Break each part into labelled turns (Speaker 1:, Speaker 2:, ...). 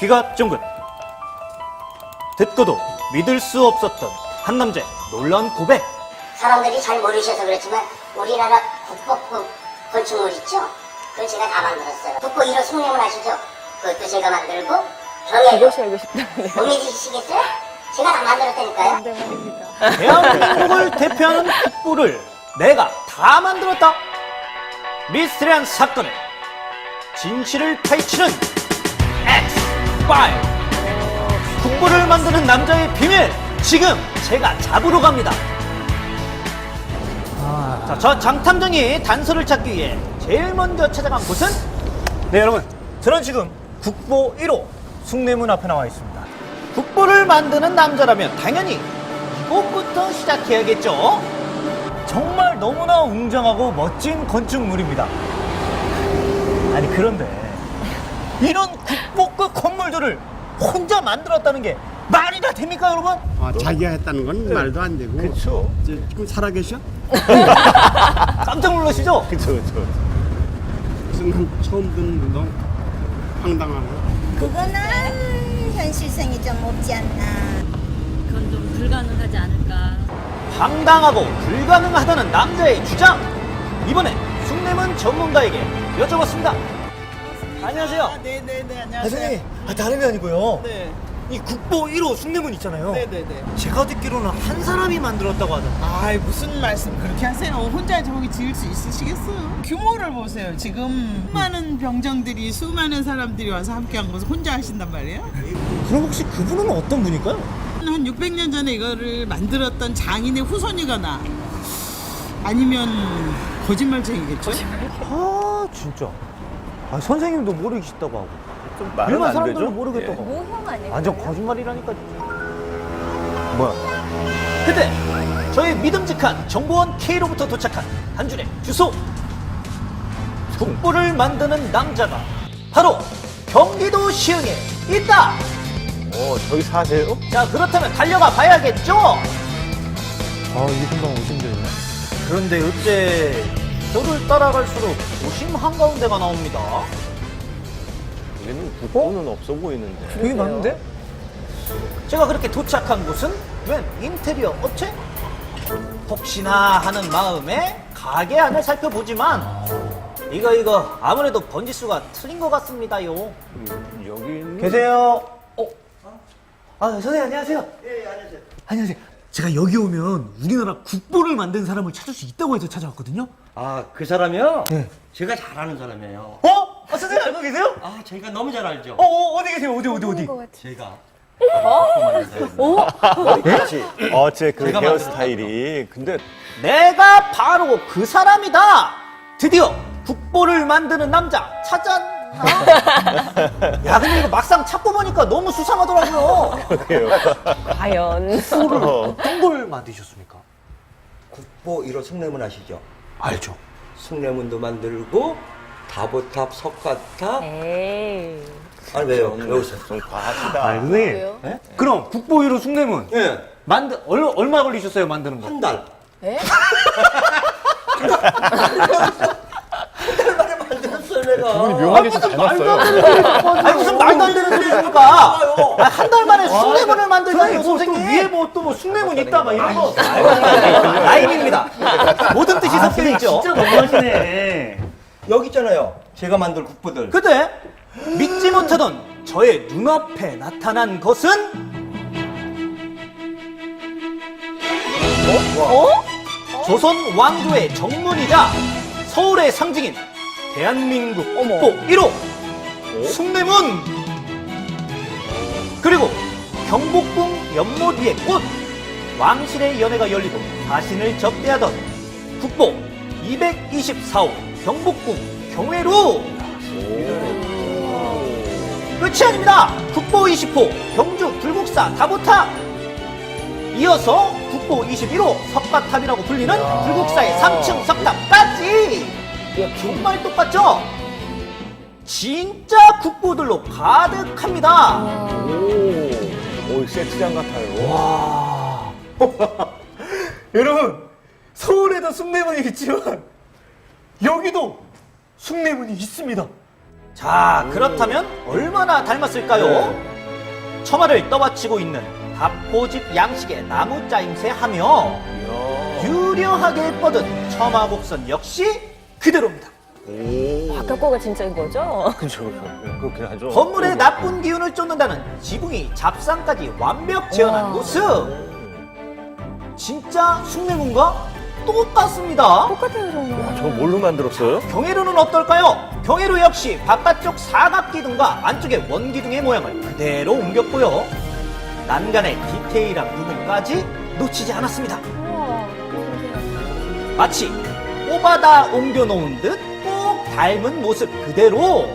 Speaker 1: 귀가 쫑긋. 듣고도 믿을 수 없었던 한 남자의 놀라운 고백.
Speaker 2: 사람들이 잘 모르셔서 그렇지만 우리나라 국보급 건축물 있죠? 그걸 제가 다 만들었어요. 국보 1호 숭례문 아시죠? 그것도 제가 만들고 경애도
Speaker 3: 그것이 알고 싶다는데요.
Speaker 2: 못 믿으시겠어요? 제가 다 만들었다니까요.
Speaker 3: 네.
Speaker 1: 대한민국을 대표하는 국보를 내가 다 만들었다. 미스테리한 사건의 진실을 파헤치는 X5 국보를 만드는 남자의 비밀. 지금 제가 잡으러 갑니다. 자, 저 장탐정이 단서를 찾기 위해 제일 먼저 찾아간 곳은?
Speaker 4: 네 여러분. 저는 지금 국보 1호 숭례문 앞에 나와 있습니다.
Speaker 1: 국보를 만드는 남자라면 당연히 이곳부터 시작해야겠죠.
Speaker 4: 정말 너무나 웅장하고 멋진 건축물입니다. 아니 그런데 이런 국보급 건물들을 혼자 만들었다는 게 말이 다 됩니까 여러분?
Speaker 5: 아, 자기가 했다는 건 말도 안 되고.
Speaker 4: 그쵸.
Speaker 5: 이제 지금 살아계셔?
Speaker 4: 깜짝 놀라시죠?
Speaker 5: 그쵸, 그쵸. 무슨 한 처음 듣는 너 황당하네.
Speaker 6: 그거는 현실성이 좀 없지 않나.
Speaker 7: 그건 좀 불가능하지 않을까.
Speaker 1: 황당하고 불가능하다는 남자의 주장. 이번엔 숭례문 전문가에게 여쭤봤습니다. 안녕하세요.
Speaker 8: 네네네
Speaker 4: 아,
Speaker 8: 안녕하세요.
Speaker 4: 선생님 아, 다름이 아니고요
Speaker 8: 네.
Speaker 4: 이 국보 1호 숭례문 있잖아요
Speaker 8: 네네네.
Speaker 4: 제가 듣기로는 한 사람이 만들었다고 하던데
Speaker 8: 아이 무슨 말씀 그렇게 하세요? 혼자 저기 지을 수 있으시겠어요? 규모를 보세요. 지금 수많은 병정들이 수많은 사람들이 와서 함께한 것을 혼자 하신단 말이에요?
Speaker 4: 그럼 혹시 그분은 어떤 분일까요?
Speaker 8: 한 600년 전에 이거를 만들었던 장인의 후손이거나 아니면 거짓말쟁이겠죠?
Speaker 4: 아 진짜 아, 선생님도 모르겠다고 하고
Speaker 9: 좀 말은
Speaker 4: 일반
Speaker 9: 안
Speaker 4: 사람들은
Speaker 9: 되죠?
Speaker 4: 모르겠다고 하고
Speaker 3: 모형 아니에요?
Speaker 4: 완전 거짓말이라니까 진짜 뭐야
Speaker 1: 그때 저의 믿음직한 정보원 K로부터 도착한 한 줄의 주소. 국보를 만드는 남자가 바로 경기도 시흥에 있다.
Speaker 9: 어, 저기 사세요?
Speaker 1: 자 그렇다면 달려가 봐야겠죠.
Speaker 4: 아 이게 금방 오신대요
Speaker 1: 그런데 어째 저를 따라갈수록 도심 한가운데가 나옵니다.
Speaker 9: 여기는 국보는 없어 보이는데.
Speaker 4: 여기 맞는데?
Speaker 1: 제가 그렇게 도착한 곳은 웬 인테리어 업체? 혹시나 하는 마음에 가게 안을 살펴보지만 이거 이거 아무래도 번지수가 틀린 것 같습니다요.
Speaker 9: 음, 여기는
Speaker 4: 계세요 어? 아 선생님 안녕하세요 예 안녕하세요 안녕하세요 제가 여기 오면 우리나라 국보를 만든 사람을 찾을 수 있다고 해서 찾아왔거든요
Speaker 10: 아, 그 사람이요?
Speaker 4: 네.
Speaker 10: 제가 잘 아는 사람이에요.
Speaker 4: 어? 아, 선생님 알고 계세요?
Speaker 10: 아, 저희가 너무 잘 알죠?
Speaker 4: 어, 어 어디 계세요 어디 어디 어디
Speaker 3: 것 같아.
Speaker 10: 제가.
Speaker 9: 머리까지. 어, 제그
Speaker 10: 제가
Speaker 9: 헤어스타일이. 근데
Speaker 1: 내가 바로 그 사람이다. 드디어 국보를 만드는 남자 찾았나? 야 근데 이거 막상 찾고 보니까 너무 수상하더라고요.
Speaker 9: 그래요.
Speaker 3: 과연.
Speaker 9: 어.
Speaker 4: 어떤 걸 만드셨습니까?
Speaker 10: 국보 1호 숭례문 아시죠?
Speaker 4: 알죠
Speaker 10: 숭례문도 만들고, 다보탑, 석가탑.
Speaker 3: 에이.
Speaker 10: 아니, 왜요? 외우세요.
Speaker 9: 좀 과하시다.
Speaker 4: 아 선생님
Speaker 3: 왜요?
Speaker 4: 그럼 국보 1호 숭례문
Speaker 10: 예,
Speaker 4: 만드 얼, 얼마 걸리셨어요 만드는 거?
Speaker 10: 한 달.
Speaker 3: 에?
Speaker 10: 한 달만에 만들었어요, 내가.
Speaker 9: 묘하게 좀 닮았어요.
Speaker 1: 아니 무슨 말도 안 되는 소리입니까? 한 달 만에 숭례문을 만들다니요 선생님.
Speaker 4: 위에 뭐 또 뭐 숭례문 있다 막 이런 거
Speaker 1: 라임입니다. 모든 뜻이 섞여 있죠.
Speaker 4: 진짜 너무하시네
Speaker 10: 여기 있잖아요. 제가 만들 국보들.
Speaker 1: 그때 믿지 못하던 저의 눈앞에 나타난 것은 어? 조선 왕조의 정문이자 서울의 상징인 대한민국 국보 1호 숭례문. 그리고 경복궁 연못 위의 꽃. 왕실의 연회가 열리고 사신을 접대하던 국보 224호 경복궁 경회로. 끝이 아닙니다. 국보 20호 경주 불국사 다보탑 이어서 국보 21호 석가탑이라고 불리는 불국사의 3층 석탑까지 정말 똑같죠? 진짜 국보들로 가득합니다.
Speaker 9: 오, 오, 세트장 같아요.
Speaker 4: 와 여러분 서울에도 숭례문이 있지만 여기도 숭례문이 있습니다
Speaker 1: 자, 그렇다면 얼마나 닮았을까요? 처마를 떠받치고 있는 다포집 양식의 나무 짜임새 하며 유려하게 뻗은 처마 곡선 역시 그대로입니다.
Speaker 3: 거가 진짜인 거죠?
Speaker 9: 그렇죠. 그렇긴 하죠.
Speaker 1: 건물의 나쁜 기운을 쫓는다는 지붕이 잡상까지 완벽 재현한. 모습. 진짜 숭례문과 똑같습니다.
Speaker 3: 똑같아요, 정말.
Speaker 9: 저 뭘로 만들었어요?
Speaker 1: 경회로는 어떨까요? 경회로 역시 바깥쪽 사각 기둥과 안쪽의 원 기둥의 모양을 그대로 옮겼고요. 난간의 디테일한 부분까지 놓치지 않았습니다.
Speaker 3: 우와.
Speaker 1: 마치 뽑아다 옮겨놓은 듯 꼭 닮은 모습 그대로.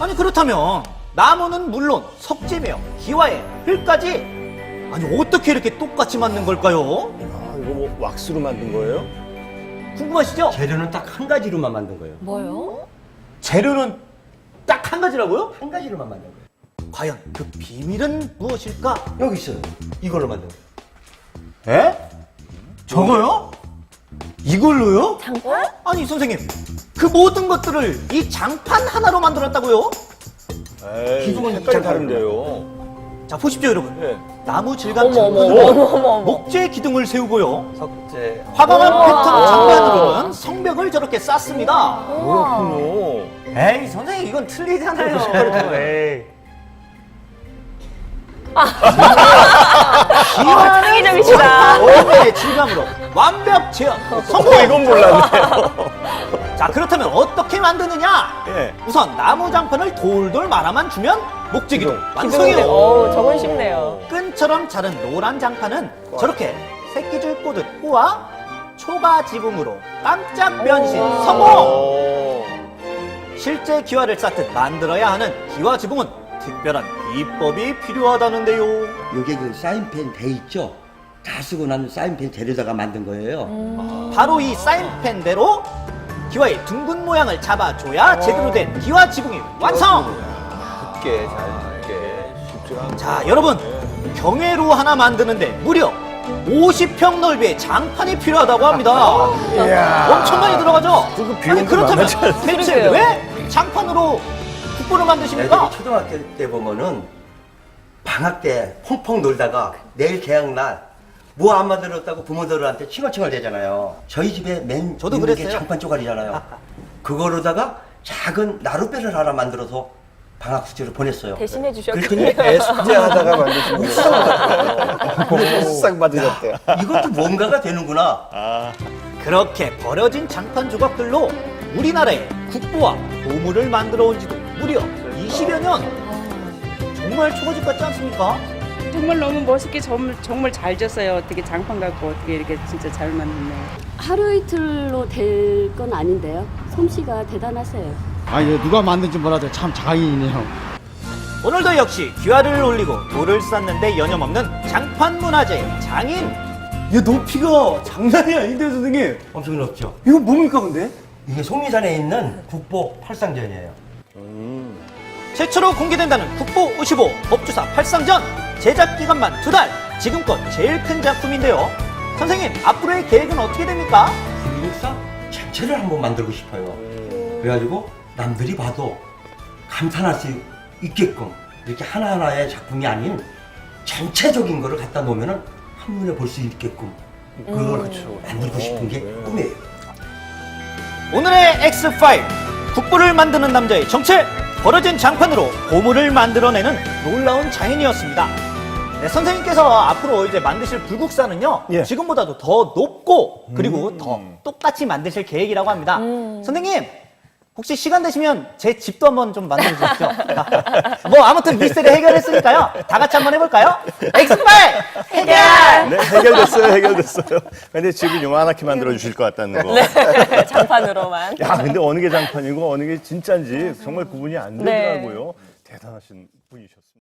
Speaker 1: 아니 그렇다면 나무는 물론 석재며 기와의 흙까지 아니 어떻게 이렇게 똑같이 만든 걸까요?
Speaker 9: 아, 이거 뭐 왁스로 만든 거예요?
Speaker 1: 궁금하시죠?
Speaker 10: 재료는 딱 한 가지로만 만든 거예요.
Speaker 3: 뭐요?
Speaker 1: 재료는 딱 한 가지라고요?
Speaker 10: 한 가지로만 만든 거예요.
Speaker 1: 과연 그 비밀은 무엇일까?
Speaker 10: 여기 있어요. 이걸로 만든 거예요.
Speaker 1: 에? 저거요? 이걸로요?
Speaker 3: 장판?
Speaker 1: 아니 선생님 그 모든 것들을 이 장판 하나로 만들었다고요?
Speaker 9: 에이,
Speaker 10: 기둥은
Speaker 9: 색깔이. 다른데요.
Speaker 1: 자 보십시오 여러분
Speaker 9: 네.
Speaker 1: 나무 질감
Speaker 3: 어머, 어머,
Speaker 1: 장판으로
Speaker 3: 어머.
Speaker 1: 목재 기둥을 세우고요
Speaker 10: 석재.
Speaker 3: 우와.
Speaker 1: 패턴 장판으로는 성벽을 저렇게 쌓습니다
Speaker 9: 그렇군요.
Speaker 1: 에이 선생님 이건 틀리잖아요 에이. 기와는
Speaker 3: 창의적이시다.
Speaker 1: 원의 질감으로 완벽 재현 성공
Speaker 9: 어, 이건 몰랐네요.
Speaker 1: 자 그렇다면 어떻게 만드느냐
Speaker 9: 예.
Speaker 1: 우선 나무 장판을 돌돌 말아만 주면 목재기둥
Speaker 3: 기둥인데,
Speaker 1: 완성이에요
Speaker 3: 어우, 저건 쉽네요.
Speaker 1: 끈처럼 자른 노란 장판은 저렇게 새끼줄 꽂듯 꼬아 초가 지붕으로 깜짝 변신 성공
Speaker 9: 어.
Speaker 1: 실제 기와를 쌓듯 만들어야 하는 기와 지붕은 특별한 비법이 필요하다는데요
Speaker 10: 여기 그 사인펜 돼 있죠? 다 쓰고 난 사인펜 재료다가 만든 거예요.
Speaker 1: 바로 이 사인펜대로 기와의 둥근 모양을 잡아줘야 제대로 된 기와 지붕이 완성
Speaker 9: 쉽게 잘 쉽게 쉽지가 않죠.
Speaker 1: 자 여러분 경회로 하나 만드는데 무려 50평 넓이의 장판이 필요하다고 합니다 엄청 많이 들어가죠
Speaker 9: 그
Speaker 1: 아니 그렇다면 대체. 왜 장판으로 국보를 만드십니까?
Speaker 10: 애들이 초등학교 때 보면은 방학 때 펑펑 놀다가 내일 개학 날 뭐 안 만들었다고 부모들한테 칭얼칭얼 대잖아요. 저희 집에 맨
Speaker 1: 저도
Speaker 10: 있는 게
Speaker 1: 그랬어요.
Speaker 10: 장판 쪼가리잖아요. 그거로다가 작은 나룻배를 하나 만들어서 방학 숙제로 보냈어요.
Speaker 3: 대신해
Speaker 10: 그랬더니
Speaker 3: 주셨군요.
Speaker 9: 애 숙제하다가 만드신 거예요. 싹 만드셨대요.
Speaker 10: 이것도 뭔가가 되는구나.
Speaker 1: 그렇게 버려진 장판 조각들로 우리나라의 국보와 보물을 만들어 온 지도 무려 20여 년 정말 초가집 같지 않습니까?
Speaker 11: 정말 너무 멋있게 정말, 정말 잘 졌어요. 어떻게 장판 갖고 어떻게 이렇게 진짜 잘 만드네요.
Speaker 7: 하루 이틀로 될 건 아닌데요. 솜씨가 대단하세요.
Speaker 5: 아, 이거 누가 만든지 몰라도 참 장인이네요.
Speaker 1: 오늘도 역시 귀화를 올리고 돌을 쌓는데 여념없는 장판 문화재의 장인
Speaker 4: 얘 높이가 장난이 아닌데 선생님.
Speaker 10: 엄청 높죠.
Speaker 4: 이거 뭡니까 근데?
Speaker 10: 이게 속리산에 있는 국보 팔상전이에요.
Speaker 1: 최초로 공개된다는 국보 55 법주사 팔상전 제작 기간만 두 달. 지금껏 제일 큰 작품인데요. 선생님 앞으로의 계획은 어떻게 됩니까?
Speaker 10: 국립사 전체를 한번 만들고 싶어요. 그래가지고 남들이 봐도 감탄할 수 있게끔 이렇게 하나하나의 작품이 아닌 전체적인 거를 갖다 놓으면은 한눈에 볼 수 있게끔 그걸 만들고 싶은 게 꿈이에요.
Speaker 1: 오늘의 X5 국보를 만드는 남자의 정체 버려진 장판으로 보물을 만들어내는 놀라운 장인이었습니다 네, 선생님께서 앞으로 이제 만드실 불국사는요
Speaker 9: 예.
Speaker 1: 지금보다도 더 높고 그리고 더 똑같이 만드실 계획이라고 합니다 선생님 혹시 시간 되시면 제 집도 한번 좀 만들어 주십시오 뭐 아무튼 미스터리 해결했으니까요 다 같이 한번 해볼까요? X5 해결
Speaker 9: 네, 해결됐어요, 해결됐어요. 근데 집을 요만하게 만들어 주실 것 같다는 거.
Speaker 3: 장판으로만.
Speaker 9: 야, 근데 어느 게 장판이고 어느 게 진짜인지 정말 구분이 안 되더라고요. 대단하신 분이셨습니다.